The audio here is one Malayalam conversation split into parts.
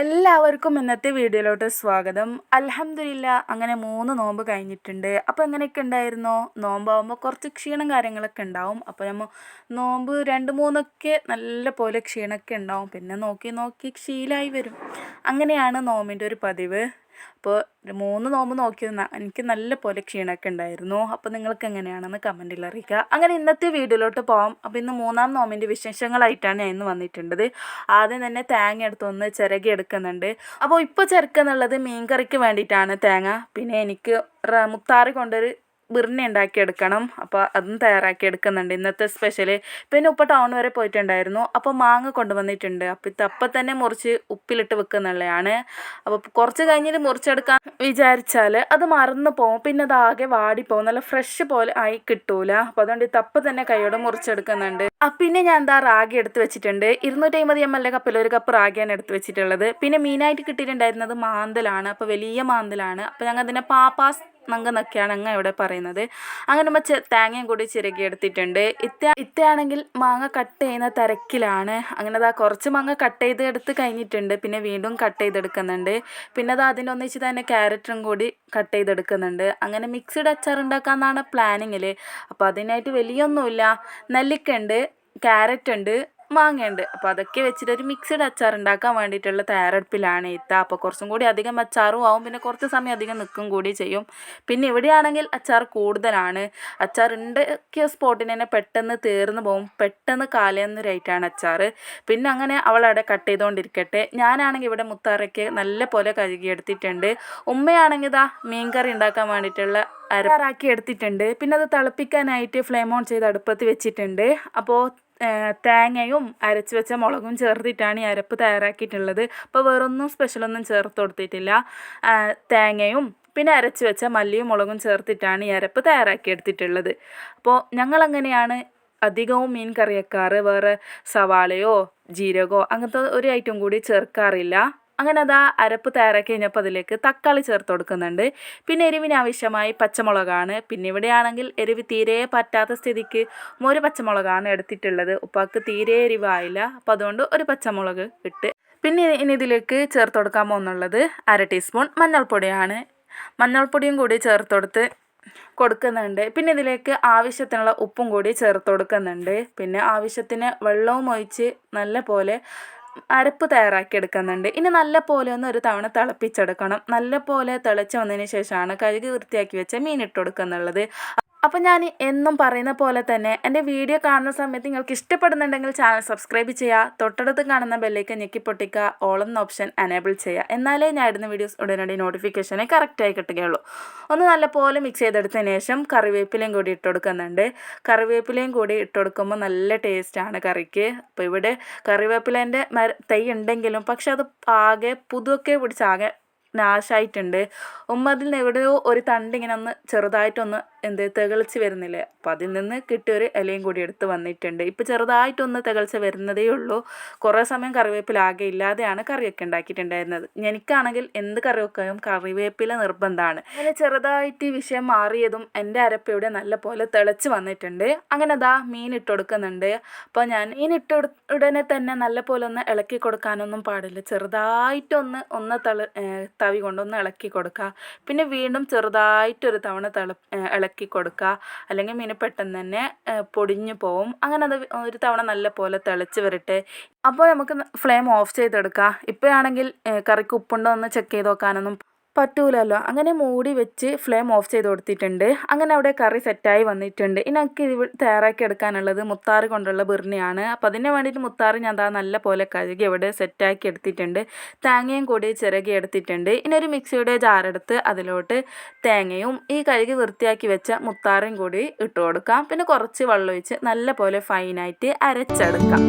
എല്ലാവർക്കും ഇന്നത്തെ വീഡിയോയിലോട്ട് സ്വാഗതം. അലഹമില്ല അങ്ങനെ മൂന്ന് നോമ്പ് കഴിഞ്ഞിട്ടുണ്ട്. അപ്പോൾ എങ്ങനെയൊക്കെ ഉണ്ടായിരുന്നോ? നോമ്പാവുമ്പോൾ കുറച്ച് ക്ഷീണം കാര്യങ്ങളൊക്കെ ഉണ്ടാവും. അപ്പോൾ നമ്മൾ നോമ്പ് രണ്ട് മൂന്നൊക്കെ നല്ല പോലെ ക്ഷീണമൊക്കെ ഉണ്ടാവും. പിന്നെ നോക്കി നോക്കി ക്ഷീലായി വരും. അങ്ങനെയാണ് നോമ്പിന്റെ ഒരു പതിവ്. അപ്പോൾ മൂന്ന് നോമ്പ് നോക്കി നിന്നാൽ എനിക്ക് നല്ല പോലെ ക്ഷീണമൊക്കെ ഉണ്ടായിരുന്നു. അപ്പോൾ നിങ്ങൾക്ക് എങ്ങനെയാണെന്ന് കമന്റിൽ അറിയിക്കുക. അങ്ങനെ ഇന്നത്തെ വീഡിയോയിലോട്ട് പോകാം അപ്പോൾ ഇന്ന് മൂന്നാം നോമ്പിന്റെ വിശേഷങ്ങളായിട്ടാണ് ഞാൻ ഇന്ന് വന്നിട്ടുള്ളത്. ആദ്യം തന്നെ തേങ്ങ എടുത്തൊന്ന് ചിരകി എടുക്കുന്നുണ്ട്. അപ്പോൾ ഇപ്പോൾ ചിരക്കുന്നുള്ളത് മീൻ കറിക്ക് വേണ്ടിയിട്ടാണ് തേങ്ങ. പിന്നെ എനിക്ക് മുത്താറി കൊണ്ടൊരു ബിർണി ഉണ്ടാക്കിയെടുക്കണം. അപ്പോൾ അതും തയ്യാറാക്കി എടുക്കുന്നുണ്ട് ഇന്നത്തെ സ്പെഷ്യൽ പിന്നെ ഉപ്പ ടൗൺ വരെ പോയിട്ടുണ്ടായിരുന്നു. അപ്പോൾ മാങ്ങ കൊണ്ടുവന്നിട്ടുണ്ട്. അപ്പോൾ ഇത് അപ്പം തന്നെ മുറിച്ച് ഉപ്പിലിട്ട് വെക്കുന്നുള്ളതാണ്. അപ്പോൾ കുറച്ച് കഴിഞ്ഞിട്ട് മുറിച്ചെടുക്കാൻ വിചാരിച്ചാൽ അത് മറന്നു പോകും. പിന്നെ അതാകെ വാടിപ്പോകും നല്ല ഫ്രഷ് പോലെ ആയി കിട്ടൂല. അപ്പോൾ അതുകൊണ്ട് ഇത് അപ്പം തന്നെ കൈയോടെ മുറിച്ചെടുക്കുന്നുണ്ട്. അപ്പം പിന്നെ ഞാൻ എന്താ റാഗി എടുത്ത് വെച്ചിട്ടുണ്ട്. ഇരുന്നൂറ്റി അമ്പത് എം എൽ കപ്പിൽ ഒരു കപ്പ് റാഗിയാണ് എടുത്ത് വെച്ചിട്ടുള്ളത്. പിന്നെ മീനായിട്ട് കിട്ടിയിട്ടുണ്ടായിരുന്നത് മാന്തലാണ്. അപ്പോൾ വലിയ മാന്തലാണ്. അപ്പോൾ ഞങ്ങൾ അതിനെ പാപ്പാസ് നങ്കെന്നൊക്കെയാണ് അങ്ങ് ഇവിടെ പറയുന്നത്. അങ്ങനെ നമ്മൾ തേങ്ങയും കൂടി ചിരകി എടുത്തിട്ടുണ്ട് ഇത്ത ഇത്തയാണെങ്കിൽ മാങ്ങ കട്ട് ചെയ്യുന്ന തിരക്കിലാണ്. അങ്ങനെ അതാ കുറച്ച് മാങ്ങ കട്ട് ചെയ്ത് എടുത്ത് കഴിഞ്ഞിട്ടുണ്ട്. പിന്നെ വീണ്ടും കട്ട് ചെയ്തെടുക്കുന്നുണ്ട്. പിന്നെ അത് അതിന്റെ ഒന്നിച്ച് തന്നെ ക്യാരറ്റും കൂടി കട്ട് ചെയ്തെടുക്കുന്നുണ്ട്. അങ്ങനെ മിക്സ്ഡ് അച്ചാർ ഉണ്ടാക്കാമെന്നാണ് പ്ലാനിങ്ങിൽ അപ്പോൾ അതിനായിട്ട് വലിയൊന്നുമില്ല നെല്ലിക്കുണ്ട് ക്യാരറ്റ് ഉണ്ട് മാങ്ങയുണ്ട്. അപ്പോൾ അതൊക്കെ വെച്ചിട്ട് ഒരു മിക്സഡ് അച്ചാർ ഉണ്ടാക്കാൻ വേണ്ടിയിട്ടുള്ള തയ്യാറെടുപ്പിലാണ് ഇത്ത. അപ്പോൾ കുറച്ചും കൂടി അധികം അച്ചാറും ആവും. പിന്നെ കുറച്ച് സമയം അധികം നിൽക്കും കൂടി ചെയ്യും. പിന്നെ ഇവിടെയാണെങ്കിൽ അച്ചാർ കൂടുതലാണ്. അച്ചാർ ഉണ്ടാക്കിയ സ്പോട്ടിന് തന്നെ പെട്ടെന്ന് തീർന്നു പോകും പെട്ടെന്ന് റേറ്റാണ് അച്ചാർ. പിന്നെ അങ്ങനെ അവളവിടെ കട്ട് ചെയ്തുകൊണ്ടിരിക്കട്ടെ ഞാനാണെങ്കിൽ ഇവിടെ മുത്താറയ്ക്ക് നല്ല പോലെ കഴുകിയെടുത്തിട്ടുണ്ട് ഉമ്മയാണെങ്കിൽ ഇതാ മീൻകറി ഉണ്ടാക്കാൻ വേണ്ടിയിട്ടുള്ള അരറാക്കി എടുത്തിട്ടുണ്ട്. പിന്നെ അത് തിളപ്പിക്കാനായിട്ട് ഫ്ലെയിം ഓൺ ചെയ്ത് അടുപ്പത്ത് വെച്ചിട്ടുണ്ട്. അപ്പോൾ തേങ്ങയും അരച്ച് വെച്ച മുളകും ചേർത്തിട്ടാണ് ഈ അരപ്പ് തയ്യാറാക്കിയിട്ടുള്ളത്. അപ്പോൾ വേറൊന്നും സ്പെഷ്യലൊന്നും ചേർത്ത് കൊടുത്തിട്ടില്ല. തേങ്ങയും പിന്നെ അരച്ച് വെച്ച മല്ലിയും മുളകും ചേർത്തിട്ടാണ് ഈ അരപ്പ് തയ്യാറാക്കിയെടുത്തിട്ടുള്ളത് അപ്പോൾ ഞങ്ങളങ്ങനെയാണ് അധികവും മീൻ കറിയക്കാറ് വേറെ സവാളയോ ജീരകമോ അങ്ങനത്തെ ഒരു ഐറ്റം കൂടി ചേർക്കാറില്ല. അങ്ങനെ അതാ അരപ്പ് തയ്യാറാക്കി കഴിഞ്ഞപ്പോൾ അതിലേക്ക് തക്കാളി ചേർത്ത് കൊടുക്കുന്നുണ്ട്. പിന്നെ എരിവിന് ആവശ്യമായി പച്ചമുളകാണ്. പിന്നെ ഇവിടെയാണെങ്കിൽ എരിവ് തീരെ പറ്റാത്ത സ്ഥിതിക്ക് ഒരു പച്ചമുളകാണ് എടുത്തിട്ടുള്ളത്. ഉപ്പാക്ക് തീരെ എരിവായില്ല. അപ്പം അതുകൊണ്ട് ഒരു പച്ചമുളക് ഇട്ട്. പിന്നെ ഇനി ഇതിലേക്ക് ചേർത്ത് കൊടുക്കാൻ പോകുന്നുള്ളത് അര ടീസ്പൂൺ മഞ്ഞൾപ്പൊടിയാണ്. മഞ്ഞൾപ്പൊടിയും കൂടി ചേർത്ത് കൊടുത്ത് കൊടുക്കുന്നുണ്ട്. പിന്നെ ഇതിലേക്ക് ആവശ്യത്തിനുള്ള ഉപ്പും കൂടി ചേർത്ത് കൊടുക്കുന്നുണ്ട്. പിന്നെ ആവശ്യത്തിന് വെള്ളവും ഒഴിച്ച് നല്ല പോലെ അരപ്പ് തയ്യാറാക്കി എടുക്കുന്നുണ്ട് ഇനി നല്ല പോലെ ഒന്ന് ഒരു തവണ തിളപ്പിച്ചെടുക്കണം. നല്ല പോലെ തിളച്ച് വന്നതിന് ശേഷമാണ് കഴുകി വൃത്തിയാക്കി വെച്ച മീൻ ഇട്ട് കൊടുക്കുന്നുള്ളത് അപ്പം ഞാൻ എന്നും പറയുന്ന പോലെ തന്നെ എന്റെ വീഡിയോ കാണുന്ന സമയത്ത് നിങ്ങൾക്ക് ഇഷ്ടപ്പെടുന്നുണ്ടെങ്കിൽ ചാനൽ സബ്സ്ക്രൈബ് ചെയ്യുക തൊട്ടടുത്ത് കാണുന്ന ബെല്ലേക്ക് ഞെക്കി പൊട്ടിക്കുക ഓളെന്ന ഓപ്ഷൻ എനേബിൾ ചെയ്യുക. എന്നാലേ ഞാൻ ഇടുന്ന വീഡിയോസ് ഉടനടി നോട്ടിഫിക്കേഷനെ കറക്റ്റായി കിട്ടുകയുള്ളൂ. ഒന്ന് നല്ലപോലെ മിക്സ് ചെയ്തെടുത്തതിന് ശേഷം കറിവേപ്പിലയും കൂടി ഇട്ട് കൊടുക്കുന്നുണ്ട്. കറിവേപ്പിലയും കൂടി ഇട്ട് കൊടുക്കുമ്പോൾ നല്ല ടേസ്റ്റാണ് കറിക്ക്. അപ്പോൾ ഇവിടെ കറിവേപ്പിലേന്റെ തൈ ഉണ്ടെങ്കിലും പക്ഷെ അത് ആകെ പുതുവൊക്കെ പിടിച്ച് ആകെ നാശമായിട്ടുണ്ട് ഉമ്മ അതിൽ നിന്ന് എവിടെയോ ഒരു തണ്ട് ഇങ്ങനെ ഒന്ന് ചെറുതായിട്ടൊന്ന് എന്ത് തികൾച്ച് വരുന്നില്ലേ? അപ്പം അതിൽ നിന്ന് കിട്ടിയൊരു ഇലയും കൂടി എടുത്ത് വന്നിട്ടുണ്ട്. ഇപ്പം ചെറുതായിട്ടൊന്ന് തികൾച്ച വരുന്നതേ ഉള്ളൂ. കുറേ സമയം കറിവേപ്പില ആകെ ഇല്ലാതെയാണ് കറിയൊക്കെ ഉണ്ടാക്കിയിട്ടുണ്ടായിരുന്നത്. എനിക്കാണെങ്കിൽ എന്ത് കറി വെക്കാനും കറിവേപ്പില നിർബന്ധമാണ്. അങ്ങനെ ചെറുതായിട്ട് വിഷയം മാറിയതും എന്റെ അരപ്പയുടെ നല്ല പോലെ തിളച്ച് വന്നിട്ടുണ്ട്. അങ്ങനെ അതാ മീൻ ഇട്ട് കൊടുക്കുന്നുണ്ട്. അപ്പോൾ ഞാൻ മീൻ ഇട്ട് ഉടനെ തന്നെ നല്ല പോലെ ഒന്ന് ഇളക്കി കൊടുക്കാനൊന്നും പാടില്ല. ചെറുതായിട്ടൊന്ന് ഒന്ന് തള തവി കൊണ്ടൊന്ന് ഇളക്കി കൊടുക്കുക. പിന്നെ വീണ്ടും ചെറുതായിട്ടൊരു തവണ തിള ഇളക്കി കൊടുക്കുക. അല്ലെങ്കിൽ മീൻ പെട്ടെന്ന് തന്നെ പൊടിഞ്ഞു പോവും. അങ്ങനെ അത് ഒരു തവണ നല്ല പോലെ തിളച്ച് വരട്ടെ. അപ്പോൾ നമുക്ക് ഫ്ലെയിം ഓഫ് ചെയ്തെടുക്കാം. ഇപ്പോഴാണെങ്കിൽ കറിക്ക് ഉപ്പുണ്ടോ എന്ന് ചെക്ക് ചെയ്ത് നോക്കാനൊന്നും പറ്റൂലല്ലോ. അങ്ങനെ മൂടി വെച്ച് ഫ്ലെയിം ഓഫ് ചെയ്ത് കൊടുത്തിട്ടുണ്ട്. അങ്ങനെ അവിടെ കറി സെറ്റായി വന്നിട്ടുണ്ട്. ഇനി എനിക്ക് ഇത് തയ്യാറാക്കി എടുക്കാനുള്ളത് മുത്താറ് കൊണ്ടുള്ള ബിർണിയാണ് അപ്പോൾ അതിന് വേണ്ടിയിട്ട് മുത്താറ് ഞാൻ ദാ നല്ല പോലെ കഴുകി അവിടെ സെറ്റാക്കി എടുത്തിട്ടുണ്ട്. തേങ്ങയും കൂടി ചിരകി എടുത്തിട്ടുണ്ട്. ഇനി ഒരു മിക്സിയുടെ ജാറെടുത്ത് അതിലോട്ട് തേങ്ങയും ഈ കഴുകി വൃത്തിയാക്കി വെച്ച മുത്താറും കൂടി ഇട്ട് കൊടുക്കാം. പിന്നെ കുറച്ച് വെള്ളം ഒഴിച്ച് നല്ല പോലെ ഫൈനായിട്ട് അരച്ചെടുക്കാം.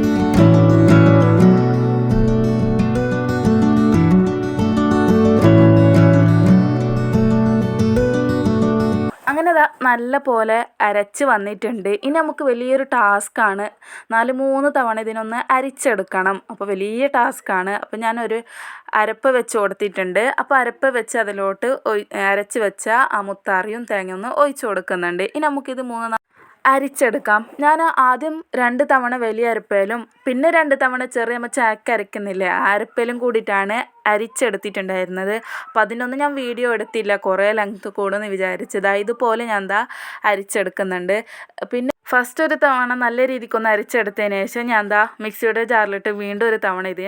നല്ല പോലെ അരച്ച് വന്നിട്ടുണ്ട്. ഇനി നമുക്ക് വലിയൊരു ടാസ്ക്കാണ്. നാല് മൂന്ന് തവണ ഇതിനൊന്ന് അരിച്ചെടുക്കണം. അപ്പോൾ വലിയ ടാസ്ക്കാണ്. അപ്പോൾ ഞാനൊരു അരപ്പ് വെച്ച് കൊടുത്തിട്ടുണ്ട്. അപ്പോൾ അരപ്പ് വെച്ച് അതിലോട്ട് അരച്ച് വെച്ച ആ മുത്താറിയും തേങ്ങയും ഒന്ന് ഒഴിച്ച് കൊടുക്കുന്നുണ്ട്. ഇനി നമുക്കിത് മൂന്ന് അരിച്ചെടുക്കാം. ഞാൻ ആദ്യം രണ്ട് തവണ വലിയ അരപ്പയിലും പിന്നെ രണ്ട് തവണ ചെറിയ ചാക്ക് അരക്കുന്നില്ലേ? ആ അരപ്പയിലും കൂടിയിട്ടാണ് അരിച്ചെടുത്തിട്ടുണ്ടായിരുന്നത്. അപ്പം അതിനൊന്നും ഞാൻ വീഡിയോ എടുത്തില്ല കുറേ ലെങ്ത് കൂടുമെന്ന് വിചാരിച്ചത് ഇതുപോലെ ഞാൻ എന്താ അരിച്ചെടുക്കുന്നുണ്ട്. പിന്നെ ഫസ്റ്റ് ഒരു തവണ നല്ല രീതിക്കൊന്ന് അരിച്ചെടുത്തതിന് ശേഷം ഞാൻ എന്താ മിക്സിയുടെ ജാറിലിട്ട് വീണ്ടും ഒരു തവണ ഇത്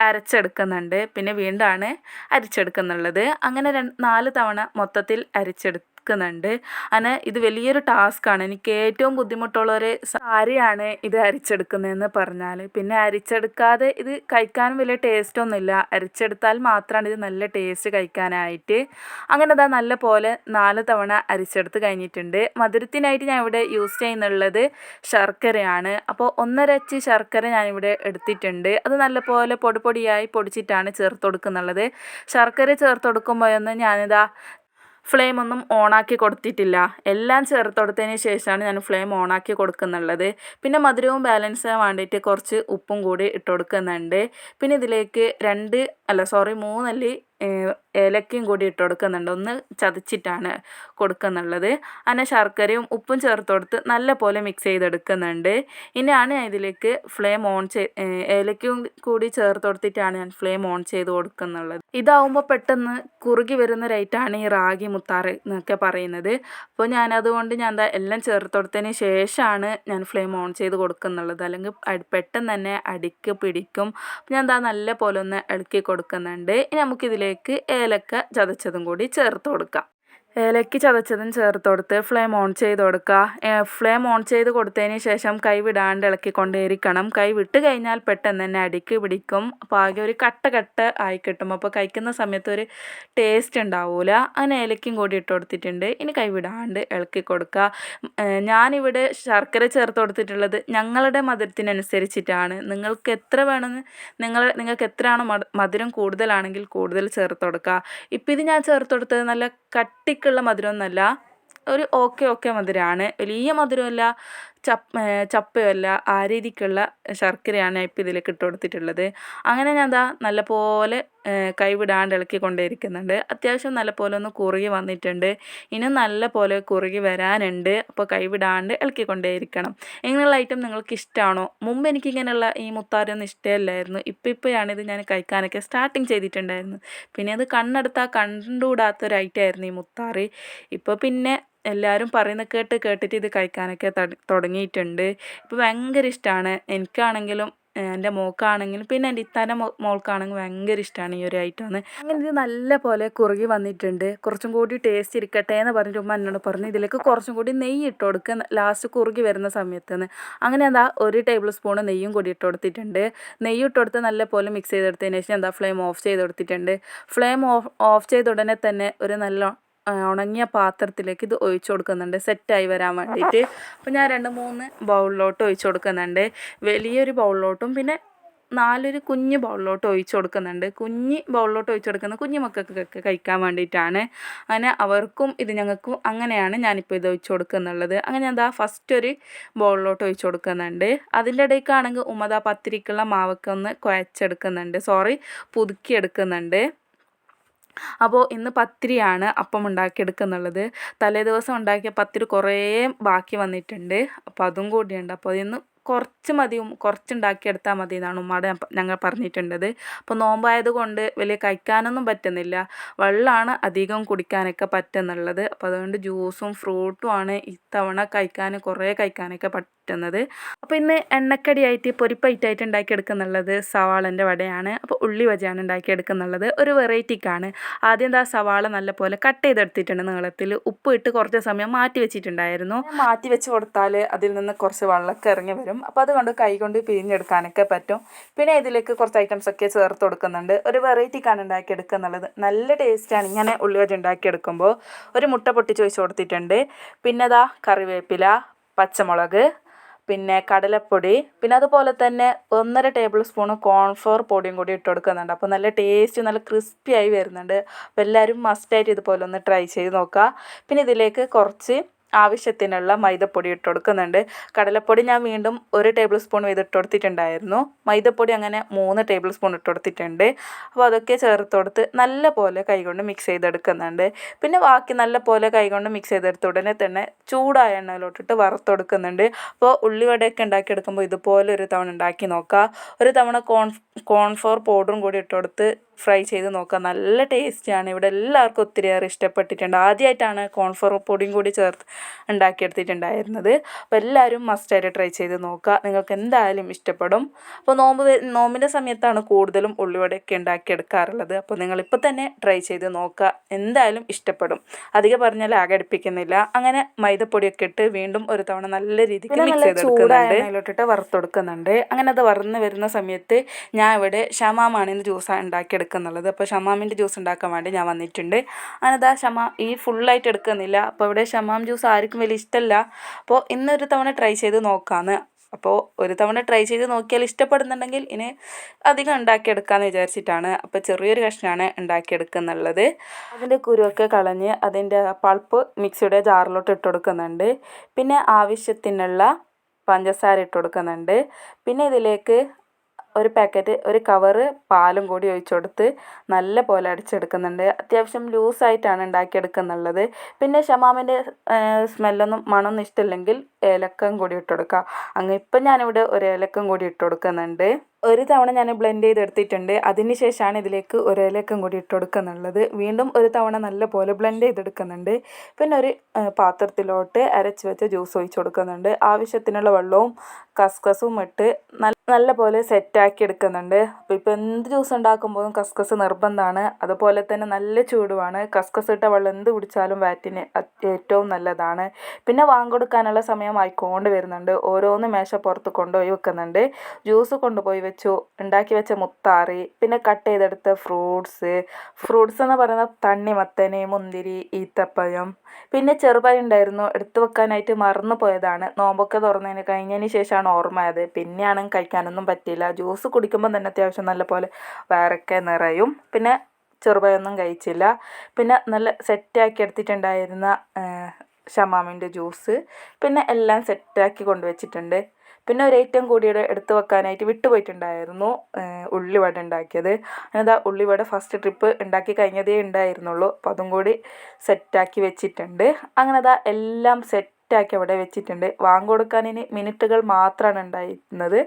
അരച്ചെടുക്കുന്നുണ്ട്. പിന്നെ വീണ്ടാണ് അരിച്ചെടുക്കുന്നുള്ളത്. അങ്ങനെ രണ്ട് നാല് തവണ മൊത്തത്തിൽ അരിച്ചെടുത്ത് എടുക്കുന്നുണ്ട് അങ്ങനെ ഇത് വലിയൊരു ടാസ്ക്കാണ് എനിക്ക് ഏറ്റവും ബുദ്ധിമുട്ടുള്ള ഒരു കാര്യമാണ് ഇത് അരിച്ചെടുക്കുന്നതെന്ന് പറഞ്ഞാൽ പിന്നെ അരിച്ചെടുക്കാതെ ഇത് കഴിക്കാനും വലിയ ടേസ്റ്റൊന്നുമില്ല അരിച്ചെടുത്താൽ മാത്രമാണ് ഇത് നല്ല ടേസ്റ്റ് കഴിക്കാനായിട്ട്. അങ്ങനെ അതാ നല്ല പോലെ നാല് തവണ അരിച്ചെടുത്ത് കഴിഞ്ഞിട്ടുണ്ട്. മധുരത്തിനായിട്ട് ഞാൻ ഇവിടെ യൂസ് ചെയ്യുന്നുള്ളത് ശർക്കരയാണ്. അപ്പോൾ ഒന്നരച്ച് ശർക്കര ഞാനിവിടെ എടുത്തിട്ടുണ്ട്. അത് നല്ല പോലെ പൊടിപൊടിയായി പൊടിച്ചിട്ടാണ് ചേർത്ത് കൊടുക്കുന്നുള്ളത്. ശർക്കര ചേർത്ത് കൊടുക്കുമ്പോഴൊന്നും ഞാനിതാ ഫ്ലെയിം ഒന്നും ഓണാക്കി കൊടുത്തിട്ടില്ല. എല്ലാം ചേർത്ത് കൊടുത്തതിന് ശേഷമാണ് ഞാൻ ഫ്ലെയിം ഓണാക്കി കൊടുക്കുന്നുള്ളത്. പിന്നെ മധുരവും ബാലൻസ് ചെയ്യാൻ വേണ്ടിയിട്ട് കുറച്ച് ഉപ്പും കൂടി ഇട്ട് കൊടുക്കുന്നുണ്ട്. പിന്നെ ഇതിലേക്ക് രണ്ട് അല്ല സോറി മൂന്നല്ലി ഏലക്കയും കൂടി ഇട്ട് കൊടുക്കുന്നുണ്ട്. ഒന്ന് ചതച്ചിട്ടാണ് കൊടുക്കുന്നുള്ളത്. അങ്ങനെ ശർക്കരയും ഉപ്പും ചേർത്ത് കൊടുത്ത് നല്ല പോലെ മിക്സ് ചെയ്തെടുക്കുന്നുണ്ട്. ഇനിയാണ് ഞാൻ ഇതിലേക്ക് ഫ്ലെയിം ഓൺ ചെയ് ഏലക്കയും കൂടി ചേർത്ത് കൊടുത്തിട്ടാണ് ഞാൻ ഫ്ലെയിം ഓൺ ചെയ്ത് കൊടുക്കുന്നുള്ളത്. ഇതാവുമ്പോൾ പെട്ടെന്ന് കുറുകി വരുന്ന റൈറ്റാണ് ഈ റാഗി മുത്താറ് എന്നൊക്കെ പറയുന്നത്. അപ്പോൾ ഞാൻ അതുകൊണ്ട് ഞാൻ എന്താ എല്ലാം ചേർത്ത് കൊടുത്തതിന് ശേഷമാണ് ഞാൻ ഫ്ലെയിം ഓൺ ചെയ്ത് കൊടുക്കുന്നുള്ളത്. അല്ലെങ്കിൽ പെട്ടെന്ന് തന്നെ അടിക്ക് പിടിക്കും. ഞാൻ എന്താ നല്ല പോലെ ഒന്ന് ഇളക്കി കൊടുക്കുന്നുണ്ട്. ഇനി നമുക്കിതിലേക്ക് ഏലക്ക ചതച്ചതും കൂടി ചേർത്ത് കൊടുക്കാം. ഏലക്ക ചതച്ചതും ചേർത്ത് കൊടുത്ത് ഫ്ലെയിം ഓൺ ചെയ്ത് കൊടുക്കുക. ഫ്ലെയിം ഓൺ ചെയ്ത് കൊടുത്തതിന് ശേഷം കൈ വിടാണ്ട് ഇളക്കി ഇളക്കിക്കൊണ്ടേയിരിക്കണം കൈ വിട്ട് കഴിഞ്ഞാൽ പെട്ടെന്ന് തന്നെ അടിക്ക് പിടിക്കും. അപ്പോൾ ആകെ ഒരു കട്ട കട്ട ആയി കിട്ടും. അപ്പോൾ കഴിക്കുന്ന സമയത്ത് ഒരു ടേസ്റ്റ് ഉണ്ടാവില്ല അങ്ങനെ ഏലക്കും കൂടി ഇട്ട് കൊടുത്തിട്ടുണ്ട്. ഇനി കൈ വിടാണ്ട് ഇളക്കി കൊടുക്കുക. ഞാനിവിടെ ശർക്കര ചേർത്ത് കൊടുത്തിട്ടുള്ളത് ഞങ്ങളുടെ മധുരത്തിനനുസരിച്ചിട്ടാണ്. നിങ്ങൾക്ക് എത്ര വേണമെന്ന് നിങ്ങൾ നിങ്ങൾക്ക് എത്രയാണോ മധുരം കൂടുതലാണെങ്കിൽ കൂടുതൽ ചേർത്ത് കൊടുക്കുക. ഇപ്പം ഇത് ഞാൻ ചേർത്ത് കൊടുത്തത് നല്ല കട്ടി ശരിക്കുള്ള മധുരമൊന്നുമല്ല. ഒരു ഓക്കെ ഓക്കെ മധുരമാണ് വലിയ മധുരമല്ല. ചപ്പ് ചപ്പയല്ല ആ രീതിക്കുള്ള ശർക്കരയാണ് ഇപ്പം ഇതിലേക്ക് ഇട്ട് കൊടുത്തിട്ടുള്ളത് അങ്ങനെ ഞാൻ ദാ നല്ലപോലെ കൈവിടാണ്ട് ഇളക്കി കൊണ്ടേയിരിക്കുന്നുണ്ട് അത്യാവശ്യം നല്ലപോലെ ഒന്ന് കുറുകി വന്നിട്ടുണ്ട്. ഇനി നല്ലപോലെ കുറുകി വരാനുണ്ട്. അപ്പോൾ കൈവിടാണ്ട് ഇളക്കി കൊണ്ടേയിരിക്കണം ഇങ്ങനെയുള്ള ഐറ്റം നിങ്ങൾക്ക് ഇഷ്ടമാണോ മുമ്പ് എനിക്കിങ്ങനെയുള്ള ഈ മുത്താരൊന്നും ഇഷ്ടമല്ലായിരുന്നു. ഇപ്പം ഇപ്പോഴാണ് ഇത് ഞാൻ കഴിക്കാനൊക്കെ സ്റ്റാർട്ടിങ് ചെയ്തിട്ടുണ്ടായിരുന്നു പിന്നെ അത് കണ്ണെടുത്താൽ കണ്ടുകൂടാത്തൊരു ഐറ്റം ആയിരുന്നു ഈ മുത്താറി. ഇപ്പോൾ പിന്നെ എല്ലാവരും പറയുന്നത് കേട്ട് കേട്ടിട്ട് ഇത് കഴിക്കാനൊക്കെ തുടങ്ങിയിട്ടുണ്ട്. ഇപ്പോൾ ഭയങ്കര ഇഷ്ടമാണ് എനിക്കാണെങ്കിലും എന്റെ മോൾക്കാണെങ്കിലും പിന്നെ എന്റെ ഇത്താന്റെ മോ മോൾക്കാണെങ്കിലും ഭയങ്കര ഇഷ്ടമാണ് ഈ ഒരു ഐറ്റം അങ്ങനെ ഇത് നല്ല പോലെ കുറുകി വന്നിട്ടുണ്ട്. കുറച്ചും കൂടി ടേസ്റ്റ് ഇരിക്കട്ടെ എന്ന് പറഞ്ഞിട്ട് ഉമ്മ എന്നോട് പറഞ്ഞു ഇതിലേക്ക് കുറച്ചും കൂടി നെയ്യ് ഇട്ട് കൊടുക്കുക ലാസ്റ്റ് കുറുകി വരുന്ന സമയത്ത് അങ്ങനെ എന്താ ഒരു ടേബിൾ സ്പൂൺ നെയ്യും കൂടി ഇട്ട് കൊടുത്തിട്ടുണ്ട്. നെയ്യ് ഇട്ട് കൊടുത്ത് നല്ല പോലെ മിക്സ് ചെയ്തെടുത്തതിന് ശേഷം എന്താ ഫ്ലെയിം ഓഫ് ചെയ്ത് കൊടുത്തിട്ടുണ്ട് ഫ്ലെയിം ഓഫ് ഓഫ് ചെയ്ത ഉടനെ തന്നെ ഒരു നല്ല ഉണങ്ങിയ പാത്രത്തിലേക്ക് ഇത് ഒഴിച്ചു കൊടുക്കുന്നുണ്ട്. സെറ്റായി വരാൻ വേണ്ടിയിട്ട്. അപ്പോൾ ഞാൻ രണ്ട് മൂന്ന് ബൗളിലോട്ട് ഒഴിച്ചു കൊടുക്കുന്നുണ്ട്. വലിയൊരു ബൗളിലോട്ടും പിന്നെ നാലൊരു കുഞ്ഞ് ബൗളിലോട്ട് ഒഴിച്ചു കൊടുക്കുന്നുണ്ട്. കുഞ്ഞ് ബൗളിലോട്ട് ഒഴിച്ചു കൊടുക്കുന്ന കുഞ്ഞു മക്കൾക്കൊക്കെ കഴിക്കാൻ വേണ്ടിയിട്ടാണ്. അങ്ങനെ അവർക്കും ഇത് ഞങ്ങൾക്കും അങ്ങനെയാണ് ഞാനിപ്പോൾ ഇത് ഒഴിച്ചു കൊടുക്കുന്നുള്ളത്. അങ്ങനെ എന്താ ഫസ്റ്റ് ഒരു ബൗളിലോട്ട് ഒഴിച്ചു കൊടുക്കുന്നുണ്ട്. അതിന്റെ ഇടയ്ക്കാണെങ്കിൽ ഉമ്മദ പത്തിരിക്കുള്ള മാവൊക്കെ ഒന്ന് കുഴച്ചെടുക്കുന്നുണ്ട്. സോറി പുതുക്കിയെടുക്കുന്നുണ്ട്. അപ്പോൾ ഇന്ന് പത്തിരിയാണ് അപ്പം ഉണ്ടാക്കിയെടുക്കുന്നുള്ളത്. തലേ ദിവസം ഉണ്ടാക്കിയ പത്തിരി കുറേ ബാക്കി വന്നിട്ടുണ്ട്. അപ്പോൾ അതും കൂടിയുണ്ട്. അപ്പോൾ ഇന്ന് കുറച്ച് മതി കുറച്ചുണ്ടാക്കിയെടുത്താൽ മതി എന്നാണ് ഉമ്മയുടെ ഞങ്ങൾ പറഞ്ഞിട്ടുണ്ടത്. അപ്പോൾ നോമ്പായത് കൊണ്ട് വലിയ കഴിക്കാനൊന്നും പറ്റുന്നില്ല. വെള്ളമാണ് അധികം കുടിക്കാനൊക്കെ പറ്റുന്നുള്ളത്. അപ്പോൾ അതുകൊണ്ട് ജ്യൂസും ഫ്രൂട്ടുമാണ് ഇത്തവണ കഴിക്കാൻ കുറേ കഴിക്കാനൊക്കെ പറ്റുന്നത്. അപ്പോൾ ഇന്ന് എണ്ണക്കടിയായിട്ട് പൊരിപ്പൈറ്റായിട്ട് ഉണ്ടാക്കിയെടുക്കുന്നുള്ളത് സവാളന്റെ വടയാണ്. അപ്പോൾ ഉള്ളി വജയാണ് ഉണ്ടാക്കിയെടുക്കുന്നുള്ളത്. ഒരു വെറൈറ്റിക്കാണ്. ആദ്യം എന്താ സവാള നല്ലപോലെ കട്ട് ചെയ്തെടുത്തിട്ടുണ്ട് നീളത്തിൽ. ഉപ്പ് ഇട്ട് കുറച്ച് സമയം മാറ്റി വെച്ചിട്ടുണ്ടായിരുന്നു. മാറ്റി വെച്ച് കൊടുത്താൽ അതിൽ നിന്ന് കുറച്ച് വെള്ളമൊക്കെ ഇറങ്ങി വരും. അപ്പോൾ അതുകൊണ്ട് കൈകൊണ്ട് പിഴിഞ്ഞെടുക്കാനൊക്കെ പറ്റും. പിന്നെ ഇതിലേക്ക് കുറച്ച് ഐറ്റംസ് ഒക്കെ ചേർത്ത് കൊടുക്കുന്നുണ്ട്. ഒരു വെറൈറ്റിക്കാണ് ഉണ്ടാക്കിയെടുക്കുന്നുള്ളത്. നല്ല ടേസ്റ്റാണ് ഇങ്ങനെ ഉള്ളി വജ ഉണ്ടാക്കിയെടുക്കുമ്പോൾ. ഒരു മുട്ട പൊട്ടിച്ച് വെച്ച് കൊടുത്തിട്ടുണ്ട്. പിന്നെ അതാ കറിവേപ്പില പച്ചമുളക് പിന്നെ കടലപ്പൊടി പിന്നെ അതുപോലെ തന്നെ ഒന്നര ടേബിൾ സ്പൂൺ കോൺഫ്ലോർ പൊടിയും കൂടി ഇട്ട് കൊടുക്കുന്നുണ്ട്. അപ്പോൾ നല്ല ടേസ്റ്റ് നല്ല ക്രിസ്പി ആയി വരുന്നുണ്ട്. അപ്പോൾ എല്ലാവരും മസ്റ്റായിട്ട് ഇതുപോലെ ഒന്ന് ട്രൈ ചെയ്ത് നോക്കുക. പിന്നെ ഇതിലേക്ക് കുറച്ച് ആവശ്യത്തിനുള്ള മൈദപ്പൊടി ഇട്ട് കൊടുക്കുന്നുണ്ട്. കടലപ്പൊടി ഞാൻ വീണ്ടും ഒരു ടേബിൾ സ്പൂൺ വീതം ഇട്ട് കൊടുത്തിട്ടുണ്ടായിരുന്നു. മൈദപ്പൊടി അങ്ങനെ മൂന്ന് ടേബിൾ സ്പൂൺ ഇട്ട് കൊടുത്തിട്ടുണ്ട്. അപ്പോൾ അതൊക്കെ ചേർത്ത് കൊടുത്ത് നല്ല പോലെ കൈകൊണ്ട് മിക്സ് ചെയ്തെടുക്കുന്നുണ്ട്. പിന്നെ ബാക്കി നല്ല പോലെ കൈകൊണ്ട് മിക്സ് ചെയ്തെടുത്ത ഉടനെ തന്നെ ചൂടായ എണ്ണയിലോട്ടിട്ട് വറുത്തെടുക്കുന്നുണ്ട് അപ്പോൾ ഉള്ളിവടയൊക്കെ ഉണ്ടാക്കിയെടുക്കുമ്പോൾ ഇതുപോലെ ഒരു തവണ ഉണ്ടാക്കി നോക്കുക ഒരു തവണ കോൺ കോൺഫ്ലോർ പൗഡറും കൂടി ഇട്ട് കൊടുത്ത് ഫ്രൈ ചെയ്ത് നോക്കുക നല്ല ടേസ്റ്റിയാണ് ഇവിടെ എല്ലാവർക്കും ഒത്തിരിയേറെ ഇഷ്ടപ്പെട്ടിട്ടുണ്ട്. ആദ്യമായിട്ടാണ് കോൺഫ്ലോർ പൊടിയും കൂടി ചേർത്ത് ഉണ്ടാക്കിയെടുത്തിട്ടുണ്ടായിരുന്നത്. അപ്പോൾ എല്ലാവരും മസ്റ്റായിട്ട് ട്രൈ ചെയ്ത് നോക്കുക. നിങ്ങൾക്ക് എന്തായാലും ഇഷ്ടപ്പെടും. അപ്പോൾ നോമ്പ് നോമ്പിന്റെ സമയത്താണ് കൂടുതലും ഉള്ളിവടയൊക്കെ ഉണ്ടാക്കിയെടുക്കാറുള്ളത്. അപ്പോൾ നിങ്ങളിപ്പോൾ തന്നെ ട്രൈ ചെയ്ത് നോക്കുക. എന്തായാലും ഇഷ്ടപ്പെടും. അധികം പറഞ്ഞാൽ ആകെ അടുപ്പിക്കുന്നില്ല. അങ്ങനെ മൈദപ്പൊടിയൊക്കെ ഇട്ട് വീണ്ടും ഒരു തവണ നല്ല രീതിക്ക് മിക്സ് ചെയ്തെടുക്കുന്നുണ്ട്. അതിലോട്ടിട്ട് വറുത്തെടുക്കുന്നുണ്ട്. അങ്ങനെ അത് വറന്ന് വരുന്ന സമയത്ത് ഞാൻ ഇവിടെ ഷമാമാണ് ജ്യൂസാണ് ജ്യൂസ് ഉണ്ടാക്കിയെടുക്കുന്നുള്ളത് അപ്പോൾ ഷമാമിന്റെ ജ്യൂസ് ഉണ്ടാക്കാൻ വേണ്ടി ഞാൻ വന്നിട്ടുണ്ട്. ആ ഷമാ ഈ ഫുള്ളായിട്ട് എടുക്കുന്നില്ല. അപ്പോൾ ഇവിടെ ഷമാം ജ്യൂസ് ആർക്കും വലിയ ഇഷ്ടമല്ല. അപ്പോൾ ഇന്നൊരു തവണ ട്രൈ ചെയ്ത് നോക്കാമെന്ന് അപ്പോൾ ഒരു തവണ ട്രൈ ചെയ്ത് നോക്കിയാൽ ഇഷ്ടപ്പെടുന്നുണ്ടെങ്കിൽ ഇനി അധികം ഉണ്ടാക്കിയെടുക്കാമെന്ന് വിചാരിച്ചിട്ടാണ്. അപ്പോൾ ചെറിയൊരു കഷ്ണമാണ് ഉണ്ടാക്കിയെടുക്കുന്നുള്ളത്. അതിന്റെ കുരുവൊക്കെ കളഞ്ഞ് അതിന്റെ പൾപ്പ് മിക്സിയുടെ ജാറിലോട്ട് ഇട്ട് കൊടുക്കുന്നുണ്ട്. പിന്നെ ആവശ്യത്തിനുള്ള പഞ്ചസാര ഇട്ട് കൊടുക്കുന്നുണ്ട്. പിന്നെ ഇതിലേക്ക് ഒരു പാക്കറ്റ് ഒരു കവറ് പാലും കൂടി ഒഴിച്ച് കൊടുത്ത് നല്ല പോലെ അടിച്ചെടുക്കുന്നുണ്ട്. അത്യാവശ്യം ലൂസായിട്ടാണ് ഉണ്ടാക്കിയെടുക്കുന്നുള്ളത്. പിന്നെ ഷമാമിന്റെ സ്മെല്ലൊന്നും മണമൊന്നും ഇഷ്ടമില്ലെങ്കിൽ ഏലക്കം കൂടി ഇട്ട് കൊടുക്കുക അങ്ങ് ഇപ്പം ഞാനിവിടെ ഒരു ഏലക്കം കൂടി ഇട്ട് കൊടുക്കുന്നുണ്ട്. ഒരു തവണ ഞാൻ ബ്ലെൻഡ് ചെയ്തെടുത്തിട്ടുണ്ട്. അതിന് ശേഷമാണ് ഇതിലേക്ക് ഒരു കൂടി ഇട്ട് വീണ്ടും ഒരു തവണ നല്ലപോലെ ബ്ലെൻഡ് ചെയ്തെടുക്കുന്നുണ്ട്. പിന്നെ ഒരു പാത്രത്തിലോട്ട് അരച്ച് വെച്ച ജ്യൂസ് ഒഴിച്ച് കൊടുക്കുന്നുണ്ട്. ആവശ്യത്തിനുള്ള വെള്ളവും കസ്കസും ഇട്ട് നല്ല നല്ല പോലെ സെറ്റാക്കി എടുക്കുന്നുണ്ട്. അപ്പോൾ ഇപ്പോൾ എന്ത് ജ്യൂസ് ഉണ്ടാക്കുമ്പോഴും കസ്കസ് നിർബന്ധമാണ്. അതുപോലെ തന്നെ നല്ല ചൂടുമാണ്. കസ്കസ് ഇട്ട വെള്ളം എന്ത് കുടിച്ചാലും വാറ്റിന് ഏറ്റവും നല്ലതാണ്. പിന്നെ വാങ്ങിക്കൊടുക്കാനുള്ള സമയം ആയിക്കൊണ്ട് വരുന്നുണ്ട്. ഓരോന്ന് മേശ പുറത്ത് കൊണ്ടുപോയി വെക്കുന്നുണ്ട്. ജ്യൂസ് കൊണ്ടുപോയി വെച്ചു ഉണ്ടാക്കി വെച്ച മുത്താറി പിന്നെ കട്ട് ചെയ്തെടുത്ത ഫ്രൂട്ട്സ് ഫ്രൂട്ട്സ് എന്ന് പറയുന്ന തണ്ണിമത്തന് മുന്തിരി ഈത്തപ്പഴം. പിന്നെ ചെറുപഴം ഉണ്ടായിരുന്നു എടുത്തു വെക്കാനായിട്ട് മറന്നു പോയതാണ്. നോമ്പൊക്കെ തുറന്നതിന് കഴിഞ്ഞതിന് ശേഷമാണ് ഓർമ്മയത് പിന്നെയാണ് കഴിക്കാനൊന്നും പറ്റിയില്ല. ജ്യൂസ് കുടിക്കുമ്പോൾ തന്നെ അത്യാവശ്യം നല്ല പോലെ വയറൊക്കെ നിറയും. പിന്നെ ചെറുപഴമൊന്നും കഴിച്ചില്ല. പിന്നെ നല്ല സെറ്റാക്കി എടുത്തിട്ടുണ്ടായിരുന്ന ഷമാമിന്റെ ജ്യൂസ് പിന്നെ എല്ലാം സെറ്റാക്കി കൊണ്ടുവച്ചിട്ടുണ്ട് പിന്നെ ഒരു ഐറ്റം കൂടി എടുത്ത് വെക്കാനായിട്ട് വിട്ടുപോയിട്ടുണ്ടായിരുന്നു ഉള്ളിവട ഉണ്ടാക്കിയത്. അതാ ഉള്ളിവട ഫസ്റ്റ് ട്രിപ്പ് ഉണ്ടാക്കി കഴിഞ്ഞതേ ഉണ്ടായിരുന്നുള്ളൂ. അപ്പോൾ അതും കൂടി സെറ്റാക്കി വെച്ചിട്ടുണ്ട്. അങ്ങനെ അതാ എല്ലാം സെറ്റ് സെറ്റാക്കി അവിടെ വെച്ചിട്ടുണ്ട്. വാങ്ങ് കൊടുക്കാൻ ഇനി മിനിറ്റുകൾ മാത്രമാണ് ഉണ്ടായിരുന്നത്.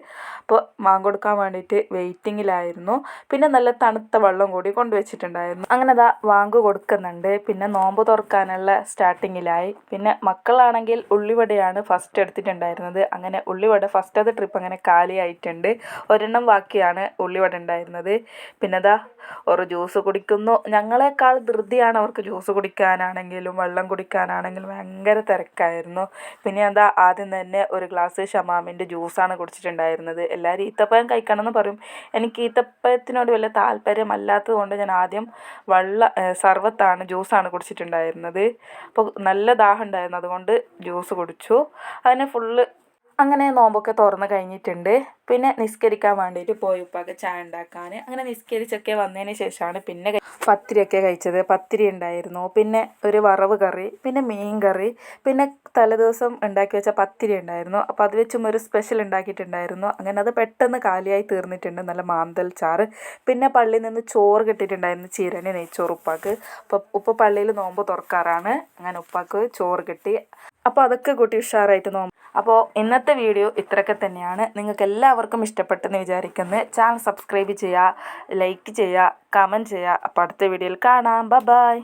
അപ്പോൾ വാങ്ങ് കൊടുക്കാൻ വേണ്ടിയിട്ട് വെയിറ്റിങ്ങിലായിരുന്നു. പിന്നെ നല്ല തണുത്ത വെള്ളം കൂടി കൊണ്ടുവച്ചിട്ടുണ്ടായിരുന്നു. അങ്ങനെ അതാ വാങ്ങ് കൊടുക്കുന്നുണ്ട്. പിന്നെ നോമ്പ് തുറക്കാനുള്ള സ്റ്റാർട്ടിങ്ങിലായി. പിന്നെ മക്കളാണെങ്കിൽ ഉള്ളിവടയാണ് ഫസ്റ്റ് എടുത്തിട്ടുണ്ടായിരുന്നത്. അങ്ങനെ ഉള്ളിവട അത് ട്രിപ്പ് അങ്ങനെ കാലിയായിട്ടുണ്ട്. ഒരെണ്ണം ബാക്കിയാണ് ഉള്ളിവട ഉണ്ടായിരുന്നത്. പിന്നെ അതാ ഒരു ജ്യൂസ് കുടിക്കുന്നു. ഞങ്ങളെക്കാൾ ധൃതിയാണ് അവർക്ക് ജ്യൂസ് കുടിക്കാനാണെങ്കിലും വെള്ളം കുടിക്കാനാണെങ്കിലും ഭയങ്കര തിരക്കായിരുന്നു. ഉണ്ടായിരുന്നു. പിന്നെ എന്താ ആദ്യം തന്നെ ഒരു ഗ്ലാസ് ഷമാമിന്റെ ജ്യൂസാണ് കുടിച്ചിട്ടുണ്ടായിരുന്നത്. എല്ലാവരും ഈത്തപ്പഴം കഴിക്കണമെന്ന് പറയും. എനിക്ക് ഈത്തപ്പഴത്തിനോട് വലിയ താല്പര്യമല്ലാത്തത് കൊണ്ട് ഞാൻ ആദ്യം വെള്ള സർവത്താണ് ജ്യൂസാണ് കുടിച്ചിട്ടുണ്ടായിരുന്നത്. അപ്പോൾ നല്ല ദാഹം ഉണ്ടായിരുന്നു. അതുകൊണ്ട് ജ്യൂസ് കുടിച്ചു. അതിനെ ഫുള്ള് അങ്ങനെ നോമ്പൊക്കെ തുറന്ന് കഴിഞ്ഞിട്ടുണ്ട്. പിന്നെ നിസ്കരിക്കാൻ വേണ്ടിയിട്ട് പോയി ഉപ്പാക്ക് ചായ ഉണ്ടാക്കാൻ. അങ്ങനെ നിസ്കരിച്ചൊക്കെ വന്നതിന് ശേഷമാണ് പിന്നെ പത്തിരിയൊക്കെ കഴിച്ചത്. പത്തിരി ഉണ്ടായിരുന്നു. പിന്നെ ഒരു വറവ് കറി പിന്നെ മീൻ കറി പിന്നെ തലേദിവസം ഉണ്ടാക്കി വെച്ച പത്തിരി ഉണ്ടായിരുന്നു. അപ്പോൾ അത് വെച്ചും ഒരു സ്പെഷ്യൽ ഉണ്ടാക്കിയിട്ടുണ്ടായിരുന്നു. അങ്ങനെ അത് പെട്ടെന്ന് കാലിയായി തീർന്നിട്ടുണ്ട്. നല്ല മാന്തൽ ചാറ്. പിന്നെ പള്ളിയിൽ നിന്ന് ചോറ് കിട്ടിയിട്ടുണ്ടായിരുന്നു ചീരണി നെയ്ച്ചോറ് ഉപ്പാക്ക്. അപ്പോൾ ഉപ്പ പള്ളിയിൽ നോമ്പ് തുറക്കാറാണ്. അങ്ങനെ ഉപ്പാക്ക് ചോറ് കിട്ടി. അപ്പോൾ അതൊക്കെ കൂട്ടി ഉഷാറായിട്ട് നോമ്പ് അപ്പോൾ ഇന്നത്തെ വീഡിയോ ഇത്രയൊക്കെ തന്നെയാണ്. നിങ്ങൾക്ക് എല്ലാവർക്കും ഇഷ്ടപ്പെട്ടെന്ന് വിചാരിക്കുന്നത് ചാനൽ സബ്സ്ക്രൈബ് ചെയ്യുക ലൈക്ക് ചെയ്യുക കമന്റ് ചെയ്യുക. അപ്പോൾ അടുത്ത വീഡിയോയിൽ കാണാം. ബ ബായ്